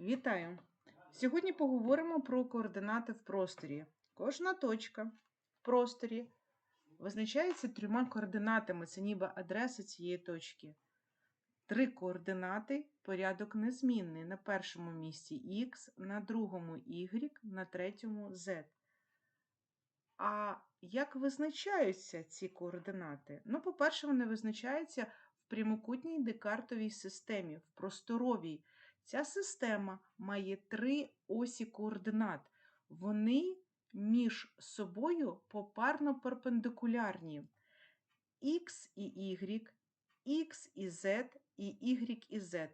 Вітаю! Сьогодні поговоримо про координати в просторі. Кожна точка в просторі визначається трьома координатами, це ніби адреса цієї точки. Три координати, порядок незмінний. На першому місці х, на другому y, на третьому z. А як визначаються ці координати? Ну, по-перше, вони визначаються в прямокутній декартовій системі, в просторовій. Ця система має три осі координат. Вони між собою попарно перпендикулярні. Х і y, Х і z і y і z.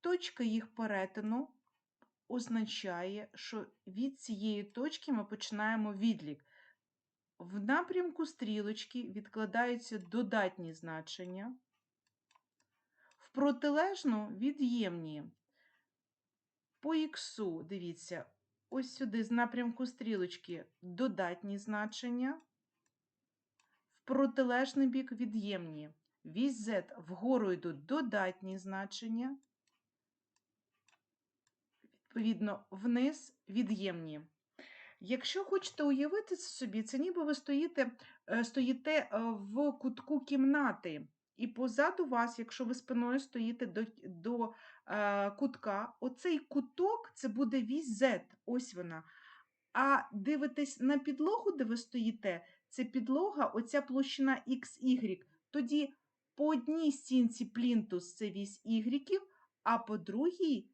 Точка їх перетину означає, що від цієї точки ми починаємо відлік. В напрямку стрілочки відкладаються додатні значення, протилежну від'ємні. По іксу, дивіться, ось сюди з напрямку стрілочки додатні значення, в протилежний бік від'ємні. Вісь Z вгору йдуть додатні значення, відповідно, вниз від'ємні. Якщо хочете уявити це собі, це ніби ви стоїте, е, стоїте е, в кутку кімнати, і позаду вас, якщо ви спиною стоїте до, до е, кутка, оцей куток це буде вісь Z, ось вона. А дивитесь на підлогу, де ви стоїте, це підлога, оця площина XY. Тоді по одній стінці плінтус це вісь Y, а по другій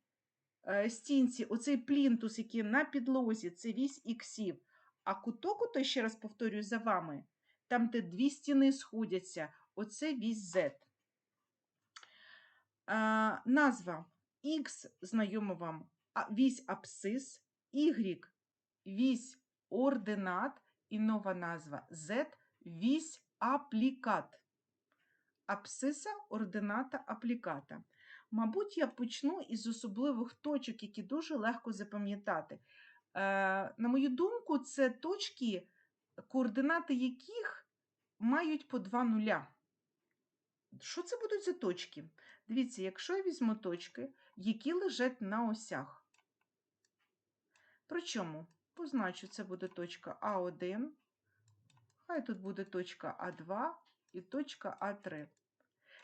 е, стінці оцей плінтус, який на підлозі, це вісь іксів. А куток, ото, ще раз повторюю за вами, там, де дві стіни сходяться, оце вісь Z. А, назва X знайома вам вісь абсцис, Y вісь ординат і нова назва Z вісь аплікат. Абсциса, ордината, апліката. Мабуть, я почну із особливих точок, які дуже легко запам'ятати. Е, на мою думку, це точки, координати яких мають по два нуля. Що це будуть за точки? Дивіться, якщо я візьму точки, які лежать на осях. Причому позначу, це буде точка А1, хай тут буде точка А2 і точка А3.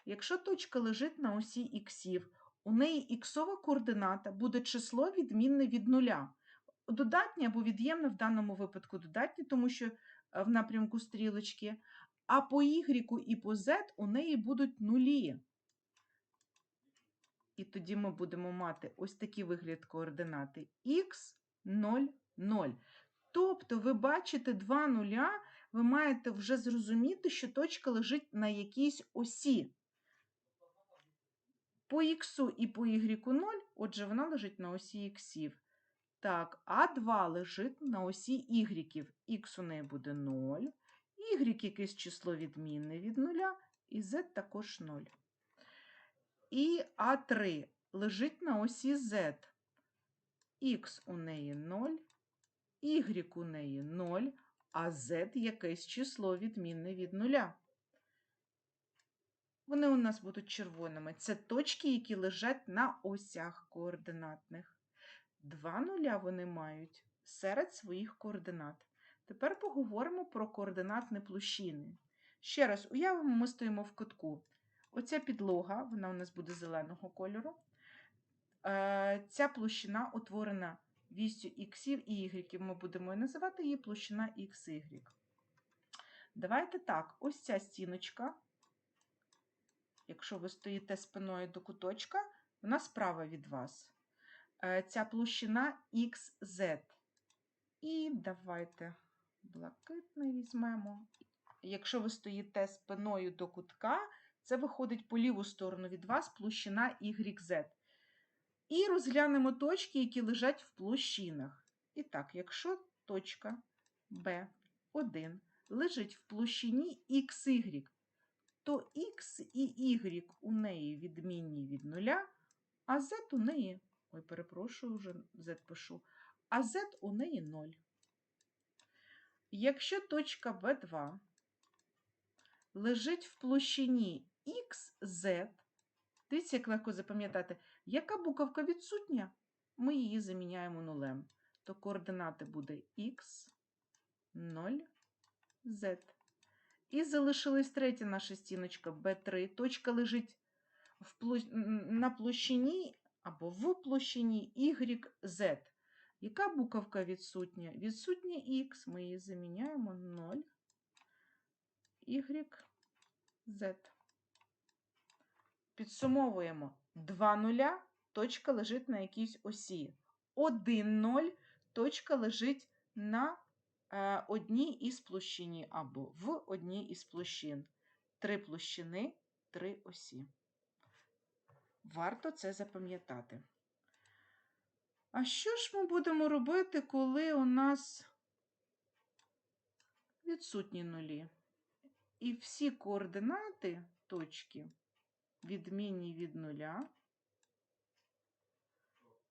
Якщо точка лежить на осі іксів, у неї іксова координата буде число відмінне від нуля. Додатнє або від'ємне в даному випадку додатнє, тому що е, в напрямку стрілочки, а по Y і по Z у неї будуть нулі. І тоді ми будемо мати ось такий вигляд координати х 0, 0. Тобто, ви бачите два нуля, ви маєте вже зрозуміти, що точка лежить на якійсь осі. По х і по y 0, отже, вона лежить на осі іксів. Так, А2 лежить на осі y. Х у неї буде 0, y якесь число відмінне від 0, і z також 0. І А3 лежить на осі z. Х у неї 0, y у неї 0, а z якесь число відмінне від 0. Вони у нас будуть червоними. Це точки, які лежать на осях координатних. Два нуля вони мають серед своїх координат. Тепер поговоримо про координатні площини. Ще раз уявимо, ми стоїмо в кутку. Оця підлога, вона у нас буде зеленого кольору. Е, Ця площина утворена вістю іксів і ігреків. Ми будемо називати її площина XY. Давайте так, ось ця стіночка. Якщо ви стоїте спиною до куточка, вона справа від вас. Е, Ця площина XZ. І давайте блакитний візьмемо. Якщо ви стоїте спиною до кутка, це виходить по ліву сторону від вас площина YZ. І розглянемо точки, які лежать в площинах. І так, якщо точка B1 лежить в площині XY, то X і Y у неї відмінні від нуля, а Z у неї, ой, перепрошую, вже Z пишу, а Z у неї 0. Якщо точка B2 лежить в площині XZ, Дивіться, як легко запам'ятати. Яка буковка відсутня? Ми її заміняємо нулем. То координати буде х, 0, z. І залишилась третя наша стіночка b3. Точка лежить в площ... на площині або в площині y, z. Яка буковка відсутня? Відсутня х. Ми її заміняємо 0, y, z. Підсумовуємо. Два нуля, точка лежить на якійсь осі. Один ноль, точка лежить на е, одній із площині або в одній із площин. Три площини, три осі. Варто це запам'ятати. А що ж ми будемо робити, коли у нас відсутні нулі? І всі координати точки відмінні від нуля.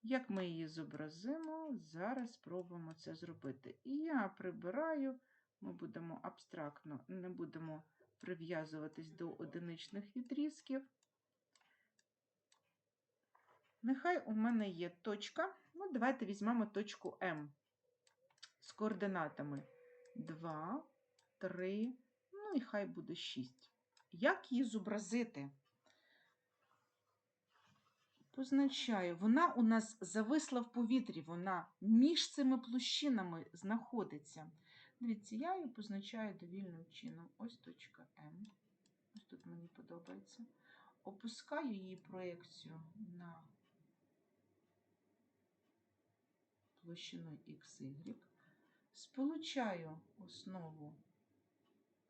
Як ми її зобразимо, зараз спробуємо це зробити. І я прибираю, ми будемо абстрактно, не будемо прив'язуватись до одиничних відрізків. Нехай у мене є точка. Ну, давайте візьмемо точку М з координатами 2, 3, ну і хай буде 6. Як її зобразити? Позначаю, вона у нас зависла в повітрі, вона між цими площинами знаходиться. Дивіться, я її позначаю довільним чином. Ось точка М. Ось тут мені подобається. Опускаю її проекцію на площину XY. Сполучаю основу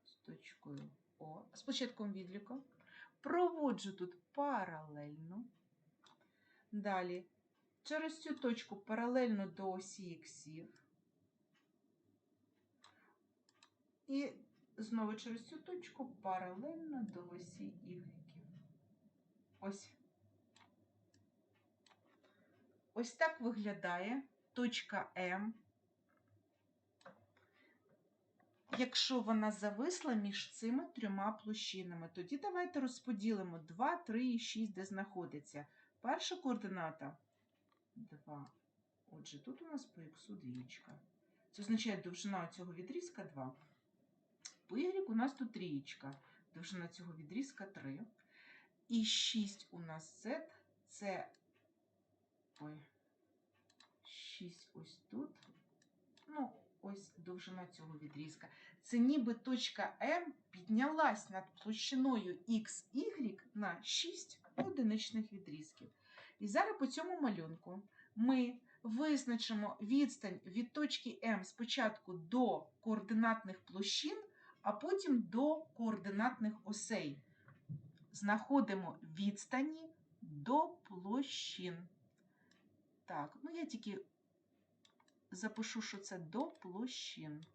з точкою О, з початком відліку. Проводжу тут паралельно. Далі через цю точку паралельно до осі іксів. І знову через цю точку паралельно до осі ігреків. Ось. Ось так виглядає точка М. Якщо вона зависла між цими трьома площинами, тоді давайте розподілимо 2, 3 і 6, де знаходиться. Перша координата 2. Отже, тут у нас по х двічка. Це означає довжина цього відрізка 2. По y у нас тут трієчка. Довжина цього відрізка 3. І 6 у нас z це ой, 6 ось тут. Ну, ось довжина цього відрізка. Це ніби точка М піднялась над площиною XY на 6 одиничних відрізків. І зараз по цьому малюнку ми визначимо відстань від точки М спочатку до координатних площин, а потім до координатних осей. Знаходимо відстані до площин. Так, ну я тільки запишу, що це до площин.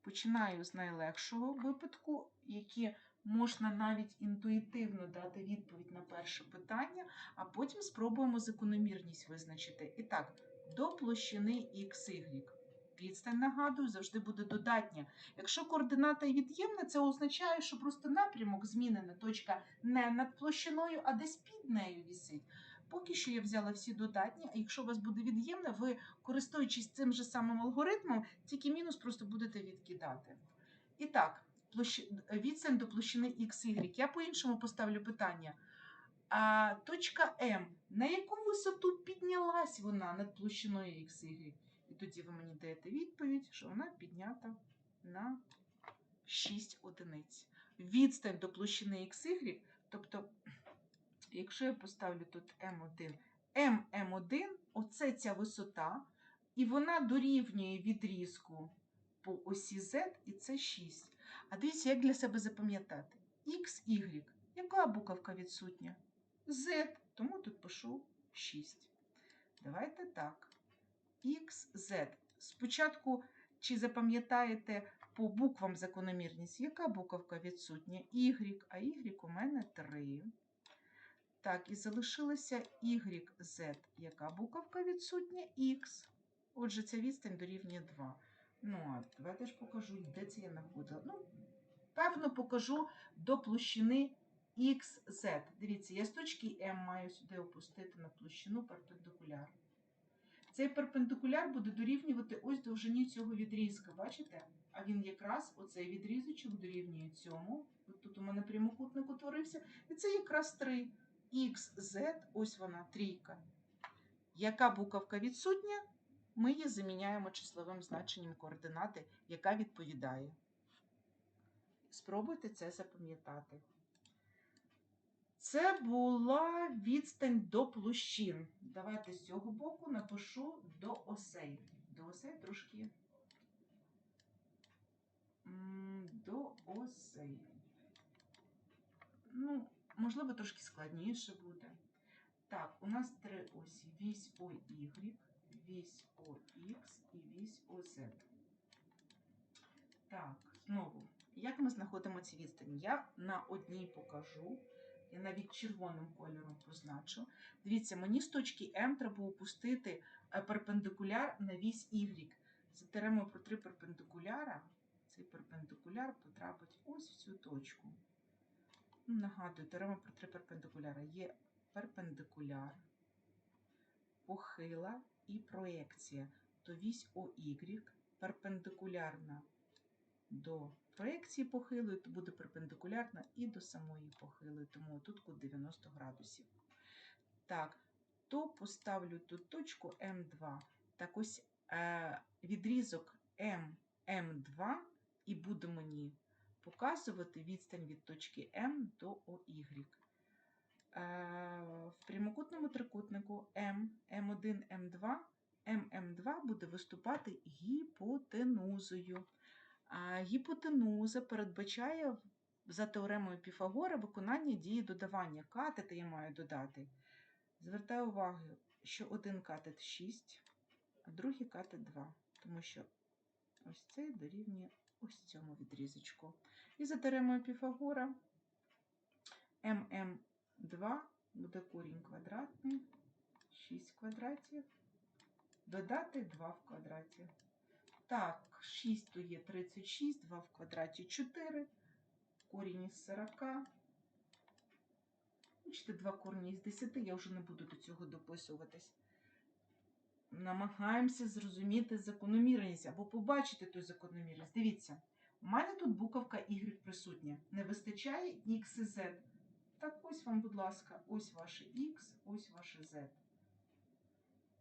Починаю з найлегшого випадку, які можна навіть інтуїтивно дати відповідь на перше питання, а потім спробуємо закономірність визначити. І так, до площини XY. Відстань, нагадую, завжди буде додатня. Якщо координата від'ємна, це означає, що просто напрямок змінена. Точка не над площиною, а десь під нею вісить. Поки що я взяла всі додатні, а якщо у вас буде від'ємне, ви, користуючись цим же самим алгоритмом, тільки мінус просто будете відкидати. І так, відстань до площини XY. Я по-іншому поставлю питання. А точка М, на яку висоту піднялась вона над площиною XY? І тоді ви мені даєте відповідь, що вона піднята на 6 одиниць. Відстань до площини XY, тобто якщо я поставлю тут М1, ММ1, оце ця висота, і вона дорівнює відрізку по осі Z, і це 6. А дивіться, як для себе запам'ятати. X, Y. Яка буковка відсутня? Z, тому тут пишу 6. Давайте так. X, Z. Спочатку, чи запам'ятаєте по буквам закономірність, яка буковка відсутня? Y, а Y у мене 3. Так, і залишилося YZ. Яка буковка відсутня? X. Отже, ця відстань дорівнює 2. Ну, а давайте ж покажу, де це я знаходила. Ну, певно, покажу до площини xz. Дивіться, я з точки М маю сюди опустити на площину перпендикуляр. Цей перпендикуляр буде дорівнювати ось довжині цього відрізка, бачите? А він якраз оцей відрізочок дорівнює цьому. Тут у мене прямокутник утворився. І це якраз 3. XZ, ось вона, трійка. Яка буковка відсутня? Ми її заміняємо числовим значенням координати, яка відповідає. Спробуйте це запам'ятати. Це була відстань до площин. Давайте з цього боку напишу до осей. До осей трошки. До осей. Ну, можливо, трошки складніше буде. Так, у нас три осі: вісь ОY, вісь ОХ і вісь ОЗ. Так, знову, як ми знаходимо ці відстані? Я на одній покажу. Я навіть червоним кольором позначу. Дивіться, мені з точки М треба опустити е, перпендикуляр на вісь Y. За про три перпендикуляра, цей перпендикуляр потрапить ось в цю точку. Нагадую, теорема про три перпендикуляра є перпендикуляр, похила і проекція. То вісь ОY перпендикулярна до проекції похилої, то буде перпендикулярна і до самої похилої, тому тут кут 90 градусів. Так, то поставлю тут точку М2. Так ось е, відрізок М, М2 і буде мені показувати відстань від точки М до ОY. Е, в прямокутному трикутнику М, М1, М2, ММ2 буде виступати гіпотенузою. А гіпотенуза передбачає за теоремою Піфагора виконання дії додавання. Катети я маю додати. Звертаю увагу, що один катет 6, а другий катет 2, тому що ось цей дорівнює ось цьому відрізочку. І за теоремою Піфагора ММ2 буде корінь квадратний, 6 квадратів, додати 2 в квадраті. Так, 6 то є 36, 2 в квадраті 4, корінь із 40. Бачите, 2 корені із 10, я вже не буду до цього дописуватись. Намагаємося зрозуміти закономірність або побачити ту закономірність. Дивіться, у мене тут буковка Y присутня. Не вистачає X і Z. Так ось вам, будь ласка, ось ваше X, ось ваше Z.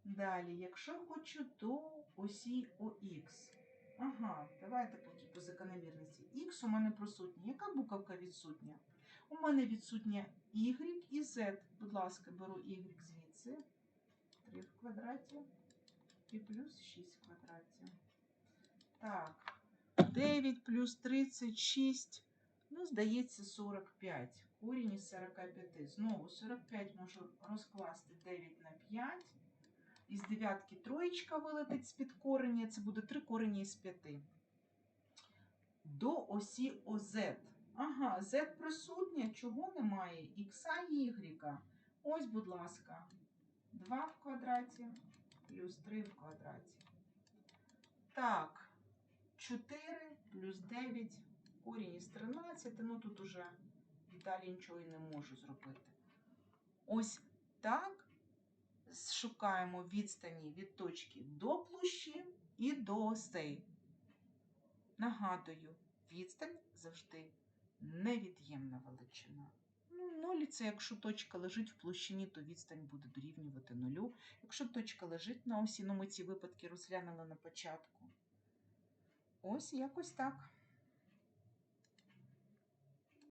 Далі, якщо хочу до осі ОХ. Ага, давайте поки по закономірності. Х у мене присутня. Яка буковка відсутня? У мене відсутня Y і Z. Будь ласка, беру Y звідси. 3 в квадраті і плюс 6 в квадраті. Так, 9 плюс 36. Ну, здається, 45. Корінь із 45. Знову 45 можу розкласти 9 на 5. Із дев'ятки троєчка вилетить з-під кореня. Це буде 3 корені із 5. До осі ОЗ. Ага, Z присутня, чого немає? Х і Y. Ось, будь ласка, 2 в квадраті плюс 3 в квадраті. Так, 4 плюс 9, корінь із 13. Ну тут уже далі нічого і не можу зробити. Ось так шукаємо відстані від точки до площі і до осей. Нагадую, відстань завжди невід'ємна величина. Ну, ноль це якщо точка лежить в площині, то відстань буде дорівнювати нулю. Якщо точка лежить на осі, ну ми ці випадки розглянули на початку. Ось якось так.